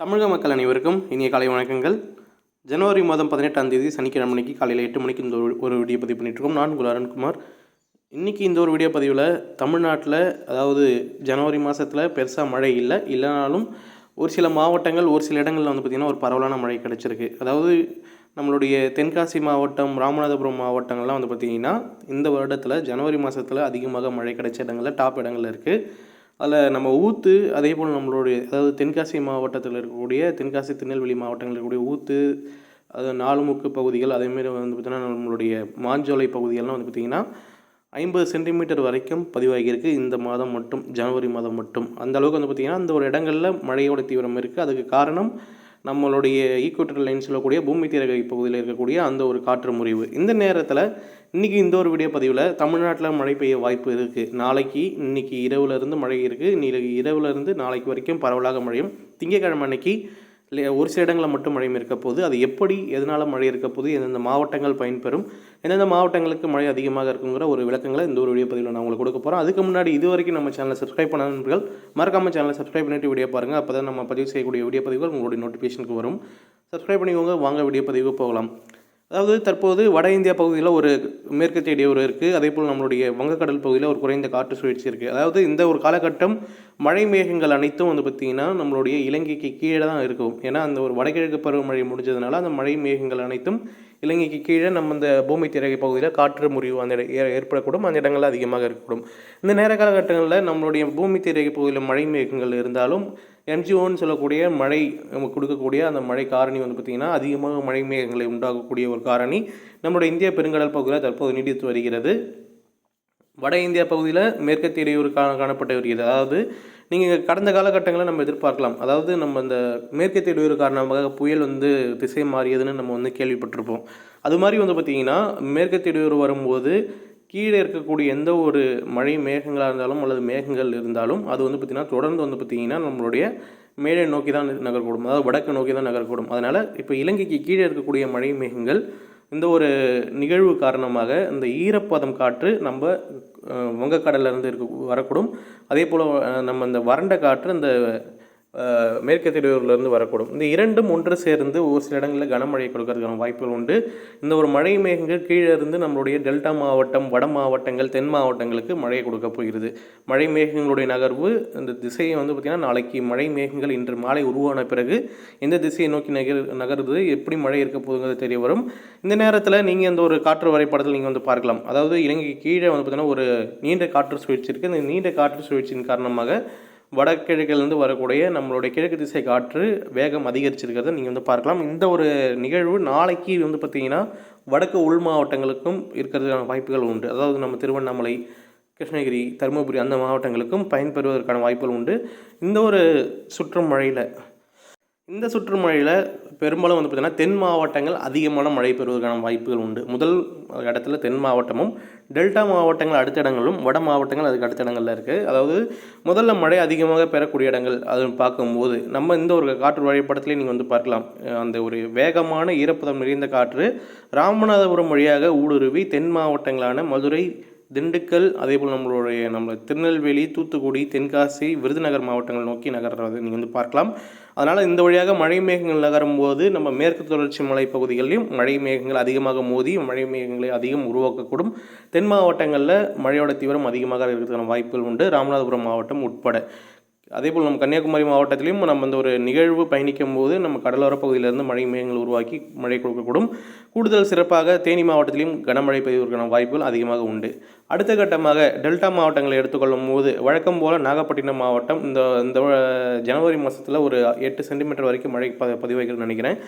தமிழக மக்கள் அனைவருக்கும் இனிய காலை வணக்கங்கள். ஜனவரி மாதம் பதினெட்டாம் தேதி சனிக்கிழமை மணிக்கு காலையில் எட்டு மணிக்கு இந்த ஒரு ஒரு வீடியோ பதிவு பண்ணிட்டுருக்கோம். நான் குலாரன்குமார் இன்றைக்கி இந்த ஒரு வீடியோ பதிவில் தமிழ்நாட்டில் அதாவது ஜனவரி மாதத்தில் பெருசாக மழை இல்லை. இல்லைனாலும் ஒரு சில மாவட்டங்கள் ஒரு சில இடங்களில் வந்து பார்த்திங்கன்னா ஒரு பரவலான மழை கிடச்சிருக்கு. அதாவது நம்மளுடைய தென்காசி மாவட்டம் ராமநாதபுரம் மாவட்டங்கள்லாம் வந்து பார்த்திங்கன்னா இந்த வருடத்தில் ஜனவரி மாதத்தில் அதிகமாக மழை கிடைச்ச இடங்களில் டாப் இடங்களில் இருக்குது அதில் நம்ம ஊத்து அதே போல் நம்மளுடைய அதாவது தென்காசி மாவட்டத்தில் இருக்கக்கூடிய தென்காசி திருநெல்வேலி மாவட்டங்களில் இருக்கக்கூடிய ஊத்து அது நாலுமுக்கு பகுதிகள் அதேமாரி வந்து பார்த்திங்கன்னா நம்மளுடைய மாஞ்சோலை பகுதிகள்லாம் வந்து பார்த்திங்கன்னா ஐம்பது சென்டிமீட்டர் வரைக்கும் பதிவாகியிருக்கு. இந்த மாதம் மட்டும் ஜனவரி மாதம் மட்டும். அந்த அளவுக்கு வந்து பார்த்திங்கன்னா அந்த ஒரு இடங்களில் மழையோட தீவிரம் இருக்குது அதுக்கு காரணம் நம்மளுடைய ஈக்குவட்டர் லைன்ஸில் சொல்லக்கூடிய பூமி தீரகை பகுதியில் இருக்கக்கூடிய அந்த ஒரு காற்று முறிவு. இந்த நேரத்தில் இன்றைக்கி இந்த ஒரு வீடியோ பதிவில் தமிழ்நாட்டில் மழை பெய்ய வாய்ப்பு இருக்குது நாளைக்கு இன்றைக்கி இரவுலேருந்து மழை இருக்குது இன்னைக்கு இரவுலேருந்து நாளைக்கு வரைக்கும் பரவலாக மழையும். திங்கக்கிழமை அன்னைக்கு ஒரு சில இடங்களில் மட்டும் மழையும் இருக்க போது அது எப்படி எதனால் மழை இருக்க போது எந்தெந்த மாவட்டங்கள் பயன்பெறும் எந்தெந்த மாவட்டங்களுக்கு மழை அதிகமாக இருக்குங்கிற ஒரு விளக்கங்களை இந்த ஒரு வீடியோ பதிவில் நான் உங்களுக்கு கொடுக்க போகிறேன் அதுக்கு முன்னாடி இது வரைக்கும் நம்ம சேனலை சப்ஸ்கிரைப் பண்ண நண்பர்கள் மறக்காமல் சேனலை சப்ஸ்கிரைப் பண்ணிட்டு வீடியோ பாருங்கள் அப்போ தான் நம்ம பதிவு செய்யக்கூடிய வீடியோ பதிவுகள் உங்களுடைய நோட்டிஃபிகேஷனுக்கு வரும். சப்ஸ்கிரைப் பண்ணிக்கோங்க. வாங்க வீடியோ பதிவு போகலாம். அதாவது தற்போது வட இந்தியா பகுதியில் ஒரு மேற்கத்திய இடையூறு இருக்குது அதே போல் நம்மளுடைய வங்கக்கடல் பகுதியில் ஒரு குறைந்த காற்று சுழற்சி இருக்குது அதாவது இந்த ஒரு காலகட்டம் மழை மேகங்கள் அனைத்தும் வந்து பார்த்திங்கன்னா நம்மளுடைய இலங்கைக்கு கீழே தான் இருக்கும். ஏன்னா அந்த ஒரு வடகிழக்கு பருவமழை முடிஞ்சதுனால அந்த மழை மேகங்கள் அனைத்தும் இலங்கைக்கு கீழே நம்ம இந்த பூமி திரகை பகுதியில் காற்று முறிவு அந்த ஏ- ஏற்படக்கூடும். அந்த இடங்கள் அதிகமாக இருக்கக்கூடும். இந்த நேர காலகட்டங்களில் நம்மளுடைய பூமி திரகை பகுதியில் மழை மேகங்கள் இருந்தாலும் எம்ஜிஓன்னு சொல்லக்கூடிய மழை நமக்கு கொடுக்கக்கூடிய அந்த மழை காரணி வந்து பார்த்திங்கன்னா அதிகமாக மழை மேகங்களை உண்டாகக்கூடிய ஒரு காரணி. நம்மளுடைய இந்திய பெருங்கடல் பகுதியில் தற்போது நீடித்து வருகிறது. வட இந்தியா பகுதியில் மேற்கத்திய இடையூறு கா காணப்பட்டு வருகிறது அதாவது நீங்கள் கடந்த காலகட்டங்களில் நம்ம எதிர்பார்க்கலாம். அதாவது நம்ம இந்த மேற்கத்திய இடையூறு காரணமாக புயல் வந்து திசை மாறியதுன்னு நம்ம வந்து கேள்விப்பட்டிருப்போம். அது மாதிரி வந்து பார்த்திங்கன்னா மேற்கத்திய இடையூறு வரும்போது கீழே இருக்கக்கூடிய எந்த ஒரு மழை மேகங்களாக இருந்தாலும் அல்லது மேகங்கள் இருந்தாலும் அது வந்து பார்த்திங்கன்னா தொடர்ந்து வந்து பார்த்திங்கன்னா நம்மளுடைய மேலே நோக்கி தான் நகரக்கூடும். அதாவது வடக்கு நோக்கி தான் நகரக்கூடும். அதனால் இப்போ இலங்கைக்கு கீழே இருக்கக்கூடிய மழை மேகங்கள் இந்த ஒரு நிகழ்வு காரணமாக இந்த ஈரப்பதம் காற்று நம்ம அஹ், வங்கக்கடல்ல இருந்து இருக்க வரக்கூடும். அதே போல் நம்ம இந்த வறண்ட காற்று இந்த அஹ், வரக்கூடும். இந்த இரண்டும் ஒன்று சேர்ந்து ஒரு சில இடங்களில் கனமழை கொடுக்கறதுக்கான வாய்ப்புகள் உண்டு. இந்த ஒரு மழை மேகங்கள் கீழே இருந்து நம்மளுடைய டெல்டா மாவட்டம் வட மாவட்டங்கள் தென் மாவட்டங்களுக்கு மழையை கொடுக்க போகிறது. மழை மேகங்களுடைய நகர்வு இந்த திசையை வந்து பார்த்திங்கன்னா நாளைக்கு மழை மேகங்கள் இன்று மாலை உருவான பிறகு எந்த திசையை நோக்கி நகர் நகருது எப்படி மழை இருக்க போகுதுங்கிறது தெரிய வரும். இந்த நேரத்தில் நீங்கள் இந்த ஒரு காற்று வரைபடத்தில் நீங்கள் வந்து பார்க்கலாம். அதாவது இலங்கைக்கு கீழே வந்து பார்த்திங்கன்னா ஒரு நீண்ட காற்று சுழற்சி இருக்குது இந்த நீண்ட காற்று சுழற்சியின் காரணமாக வடகிழக்கிலிருந்து வரக்கூடிய நம்மளுடைய கிழக்கு திசை காற்று வேகம் அதிகரிச்சிருக்கிறத நீங்கள் வந்து பார்க்கலாம். இந்த ஒரு நிகழ்வு நாளைக்கு வந்து பார்த்திங்கன்னா வடக்கு உள் மாவட்டங்களுக்கும் இருக்கிறதுக்கான வாய்ப்புகள் உண்டு. அதாவது நம்ம திருவண்ணாமலை கிருஷ்ணகிரி தருமபுரி அந்த மாவட்டங்களுக்கும் பயன்பெறுவதற்கான வாய்ப்புகள் உண்டு. இந்த ஒரு சுற்றும் மழையில் இந்த சுற்றுமழையில் பெரும்பாலும் வந்து பார்த்திங்கன்னா தென் மாவட்டங்கள் அதிகமான மழை பெறுவதற்கான வாய்ப்புகள் உண்டு. முதல் இடத்துல தென் மாவட்டமும் டெல்டா மாவட்டங்கள் அடுத்த இடங்களும் வட மாவட்டங்கள் அதுக்கு அடுத்த இடங்கள்ல இருக்குது அதாவது முதல்ல மழை அதிகமாக பெறக்கூடிய இடங்கள் அது பார்க்கும்போது நம்ம இந்த ஒரு காற்று வழிபடத்துலேயே நீங்கள் வந்து பார்க்கலாம். அந்த ஒரு வேகமான ஈரப்பதம் நிறைந்த காற்று ராமநாதபுரம் வழியாக ஊடுருவி தென் மாவட்டங்களான மதுரை திண்டுக்கல் அதே போல் நம்மளுடைய நம்ம திருநெல்வேலி தூத்துக்குடி தென்காசி விருதுநகர் மாவட்டங்கள் நோக்கி நகர்றது நீங்கள் வந்து பார்க்கலாம். அதனால் இந்த வழியாக மழை மேகங்கள் நகரும் போது நம்ம மேற்கு தொடர்ச்சி மலை பகுதிகளிலும் மழை மேகங்கள் அதிகமாக மோதி மழை மேகங்களை அதிகம் உருவாக்கக்கூடும். தென் மாவட்டங்களில் மழையோட தீவிரம் அதிகமாக இருக்கிறதுக்கான வாய்ப்புகள் உண்டு. ராமநாதபுரம் மாவட்டம் உட்பட. அதேபோல் நம்ம கன்னியாகுமரி மாவட்டத்திலையும் நம்ம இந்த ஒரு நிகழ்வு பயணிக்கும் போது நம்ம கடலோர பகுதியிலிருந்து மழை மேகங்கள் உருவாக்கி மழை கொடுக்கக்கூடும். கூடுதல் சிறப்பாக தேனி மாவட்டத்திலையும் கனமழை பெய்வதற்கான வாய்ப்புகள் அதிகமாக உண்டு. அடுத்த கட்டமாக டெல்டா மாவட்டங்களை எடுத்துக்கொள்ளும் போது வழக்கம் போல் நாகப்பட்டினம் மாவட்டம் இந்த இந்த ஜனவரி மாதத்தில் ஒரு எட்டு சென்டிமீட்டர் வரைக்கும் மழை ப பதிவாகிறதுன்னு நினைக்கிறேன்.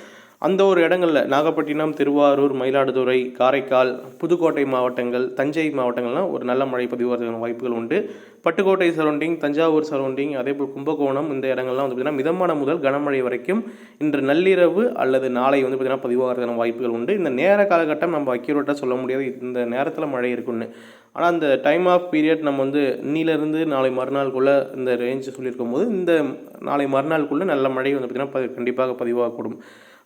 அந்த ஒரு இடங்களில் நாகப்பட்டினம் திருவாரூர் மயிலாடுதுறை காரைக்கால் புதுக்கோட்டை மாவட்டங்கள் தஞ்சை மாவட்டங்கள்லாம் ஒரு நல்ல மழை பதிவாகிறதுக்கான வாய்ப்புகள் உண்டு. பட்டுக்கோட்டை சரௌண்டிங் தஞ்சாவூர் சரௌண்டிங் அதேபோல் கும்பகோணம் இந்த இடங்கள்லாம் வந்து பார்த்திங்கன்னா மிதமான முதல் கனமழை வரைக்கும் இன்று நள்ளிரவு அல்லது நாளை வந்து பார்த்திங்கன்னா பதிவாகிறதுக்கான வாய்ப்புகள் உண்டு. இந்த நேர காலகட்டம் நம்ம அக்யூரேட்டாக சொல்ல முடியாது. இந்த நேரத்தில் மழை இருக்குன்னு ஆனால் அந்த டைம் ஆஃப் பீரியட் நம்ம வந்து இன்னிலிருந்து நாளை மறுநாளுக்குள்ளே இந்த ரேஞ்சு சொல்லியிருக்கும் போது இந்த நாளை மறுநாளுக்குள்ளே நல்ல மழை வந்து பார்த்திங்கன்னா கண்டிப்பாக பதிவாகக்கூடும்.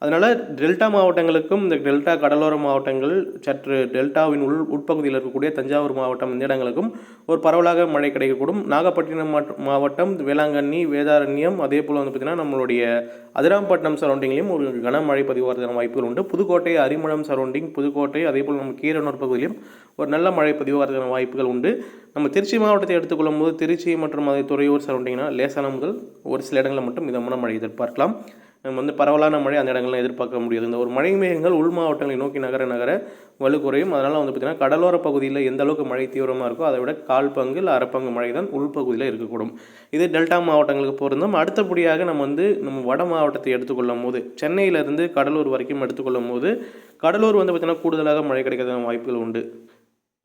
அதனால் டெல்டா மாவட்டங்களுக்கும் இந்த டெல்டா கடலோர மாவட்டங்கள் சற்று டெல்டாவின் உள் உட்பகுதியில் இருக்கக்கூடிய தஞ்சாவூர் மாவட்டம் இந்த இடங்களுக்கும் ஒரு பரவலாக மழை கிடைக்கக்கூடும். நாகப்பட்டினம் மாவட்டம் வேளாங்கண்ணி வேதாரண்யம் அதே போல் வந்து பார்த்திங்கன்னா நம்மளுடைய அதிராம்பட்டினம் சரௌண்டிங்லேயும் ஒரு கனமழை பதிவாகிறதுக்கான வாய்ப்புகள் உண்டு. புதுக்கோட்டை அரிமளம் சரௌண்டிங் புதுக்கோட்டை அதே போல் நம்ம கீரனூர் பகுதியிலும் ஒரு நல்ல மழை பதிவாகிறதுக்கான வாய்ப்புகள் உண்டு. நம்ம திருச்சி மாவட்டத்தை எடுத்துக்கொள்ளும் போது திருச்சி மற்றும் அதை துறையூர் சரௌண்டிங்னா லேசான முதல் ஒரு சில இடங்களில் மட்டும் மிதமான மழை எதிர்பார்க்கலாம். நம்ம வந்து பரவலான மழை அந்த இடங்கள்லாம் எதிர்பார்க்க முடியாது. இந்த ஒரு மழை மேகங்கள் உள் மாவட்டங்களை நோக்கி நகர நகர வலு குறையும் அதனால் வந்து பார்த்திங்கன்னா கடலோர பகுதியில் எந்த அளவுக்கு மழை தீவிரமாக இருக்கோ அதை விட கால் பங்கு இல்லை அரை பங்கு மழை தான் உள்பகுதியில் இருக்கக்கூடும். இது டெல்டா மாவட்டங்களுக்கு பொருந்தும். அடுத்தபடியாக நம்ம வந்து நம்ம வட மாவட்டத்தை எடுத்துக்கொள்ளும் போது சென்னையிலேருந்து கடலூர் வரைக்கும் எடுத்துக்கொள்ளும் போது கடலூர் வந்து பார்த்திங்கன்னா கூடுதலாக மழை கிடைக்கிறதுக்கான வாய்ப்புகள் உண்டு.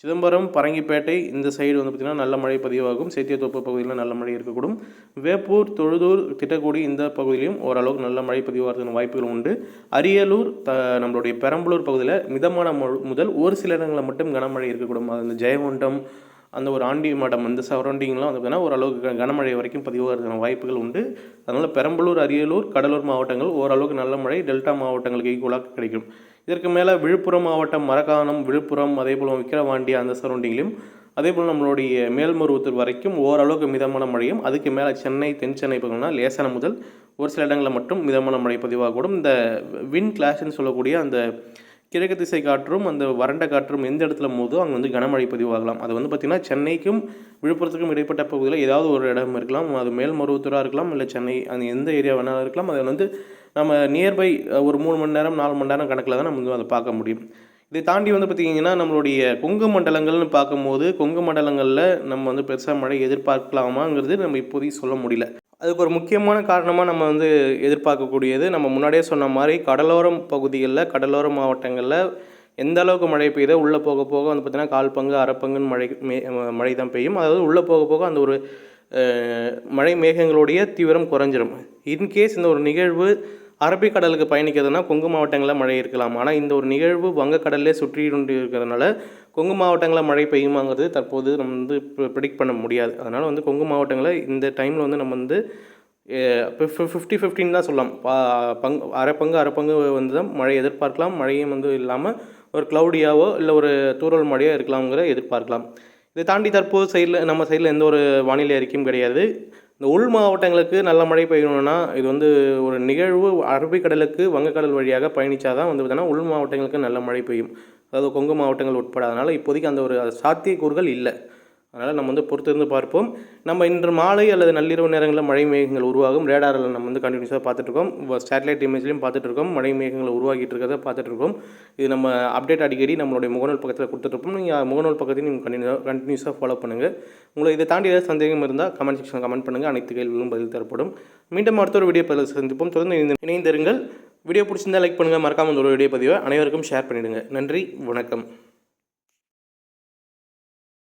சிதம்பரம் பரங்கிப்பேட்டை இந்த சைடு வந்து பார்த்திங்கன்னா நல்ல மழை பதிவாகும். சேத்தியத்தோப்பு பகுதியில் நல்ல மழை இருக்கக்கூடும். வேப்பூர் தொழுதூர் திட்டக்குடி இந்த பகுதியிலும் ஓரளவுக்கு நல்ல மழை பதிவாகிறதுக்கு வாய்ப்புகள் உண்டு. அரியலூர் த நம்மளுடைய பெரம்பலூர் பகுதியில் மிதமான முதல் ஒரு சில இடங்களில் மட்டும் கனமழை இருக்கக்கூடும். அது இந்த ஜெயகுண்டம் அந்த ஒரு ஆண்டி மடம் அந்த சரௌண்டிங்லாம் வந்து பார்த்தீங்கன்னா ஓரளவுக்கு க- கனமழை வரைக்கும் பதிவாகிறதுக்கான வாய்ப்புகள் உண்டு. அதனால் பெரம்பலூர் அரியலூர் கடலூர் மாவட்டங்கள் ஓரளவுக்கு நல்ல மழை டெல்டா மாவட்டங்களுக்கு ஈக்குவலாக கிடைக்கும். இதற்கு மேலே விழுப்புரம் மாவட்டம் மரக்காணம் விழுப்புரம் அதே போல் விக்கிரவாண்டி அந்த சரௌண்டிங்லையும் அதே போல் நம்மளுடைய மேல்மருவத்தூர் வரைக்கும் ஓரளவுக்கு மிதமான மழையும் அதுக்கு மேலே சென்னை தென் சென்னை பக்கம்னா லேசான முதல் ஒரு சில இடங்களில் மட்டும் மிதமான மழை பதிவாகக்கூடும். இந்த வின் கிளாஷ்னு சொல்லக்கூடிய அந்த கிழக்கு திசை காற்றும் அந்த வறண்ட காற்றும் எந்த இடத்துல மோதோ அங்கே வந்து கனமழை பதிவாகலாம். அது வந்து பார்த்திங்கன்னா சென்னைக்கும் விழுப்புரத்துக்கும் இடைப்பட்ட பகுதியில் ஏதாவது ஒரு இடம் இருக்கலாம். அது மேல்மருவத்தூராக இருக்கலாம் இல்லை சென்னை அந்த எந்த ஏரியா வேணாலும் இருக்கலாம். அதை வந்து நம்ம நியர்பை ஒரு மூணு மணி நேரம் நாலு மணி நேரம் கணக்கில் தான் நம்ம வந்து அதை பார்க்க முடியும். இதை தாண்டி வந்து பார்த்திங்கன்னா நம்மளுடைய கொங்கு மண்டலங்கள்னு பார்க்கும்போது கொங்கு மண்டலங்களில் நம்ம வந்து பெருசாக மழை எதிர்பார்க்கலாமாங்கிறது நம்ம இப்போதைக்கு சொல்ல முடியல. அதுக்கு ஒரு முக்கியமான காரணமாக நம்ம வந்து எதிர்பார்க்கக்கூடியது நம்ம முன்னாடியே சொன்ன மாதிரி கடலோரம் பகுதிகளில் கடலோர மாவட்டங்களில் எந்த அளவுக்கு மழை பெய்யுதோ உள்ளே போக போக வந்து பார்த்திங்கன்னா கால் பங்கு அரை பங்குன்னு மழை மே மழை தான் பெய்யும். அதாவது உள்ளே போக போக அந்த ஒரு மழை மேகங்களுடைய தீவிரம் குறைஞ்சிரும். இன்கேஸ் இந்த ஒரு நிகழ்வு அரபிக்கடலுக்கு பயணிக்கிறதுனா கொங்கு மாவட்டங்களில் மழை இருக்கலாம். ஆனால் இந்த ஒரு நிகழ்வு வங்கக்கடலே சுற்றி கொண்டு இருக்கிறதுனால கொங்கு மாவட்டங்களில் மழை பெய்யுமாங்கிறது தற்போது நம்ம வந்து ப்ரிடிக்ட் பண்ண முடியாது. அதனால் வந்து கொங்கு மாவட்டங்களில் இந்த டைமில் வந்து நம்ம வந்து ஃபிஃப்டி ஃபிஃப்டின் தான் சொல்லலாம். பங்கு அரை பங்கு அரை பங்கு வந்து தான் மழை எதிர்பார்க்கலாம். மழையும் வந்து இல்லாமல் ஒரு க்ளவுடியாவோ இல்லை ஒரு தூரல் மழையோ இருக்கலாம்ங்கிற எதிர்பார்க்கலாம். இதை தாண்டி தற்போது சைடில் நம்ம சைடில் எந்த ஒரு வானிலை அறிக்கையும் கிடையாது. இந்த உள் மாவட்டங்களுக்கு நல்ல மழை பெய்யணும்னா இது வந்து ஒரு நிகழ்வு அரபிக்கடலுக்கு வங்கக்கடல் வழியாக பயணிச்சாதான் வந்து பார்த்தீங்கன்னா உள் மாவட்டங்களுக்கு நல்ல மழை பெய்யும். அதாவது கொங்கு மாவட்டங்கள் உட்பட அதனால் இப்போதைக்கு அந்த ஒரு சாத்தியக்கூறுகள் இல்லை. அதனால் நம்ம வந்து பொறுத்திருந்து பார்ப்போம். நம்ம இன்று மாலை அல்லது நள்ளிரவு நேரங்களில் மழை மேகங்கள் உருவாகும். ரேடாரில் நம்ம வந்து கண்டினியூஸாக பார்த்துட்ருக்கோம் சேட்டலைட் இமேஜ்லையும் பார்த்துட்ருக்கோம் மழை மேகங்கள் உருவாகிட்டு இருக்கிறத பார்த்துட்ருக்கோம் இது நம்ம அப்டேட் அடிக்கடி நம்மளுடைய முகநூல் பக்கத்தில் கொடுத்துட்ருப்போம் நீங்கள் முகநூல் பக்கத்தையும் நீங்கள் கண்டினியூ கண்டினியூஸாக ஃபாலோ பண்ணுங்கள் உங்களுக்கு இதை தாண்டி ஏதாவது சந்தேகம் இருந்தால் கமெண்ட் செக்ஷன் கமெண்ட் பண்ணுங்கள் அனைத்து கேள்விகளும் பதில் தரப்படும். மீண்டும் அடுத்த ஒரு வீடியோ பதில் சந்திப்போம். தொடர்ந்து இணைந்திருங்கள். வீடியோ பிடிச்சிருந்தால் லைக் பண்ணுங்கள் மறக்காமல் இந்த ஒரு வீடியோ பதிவை அனைவருக்கும் ஷேர் பண்ணிவிடுங்க நன்றி. வணக்கம்.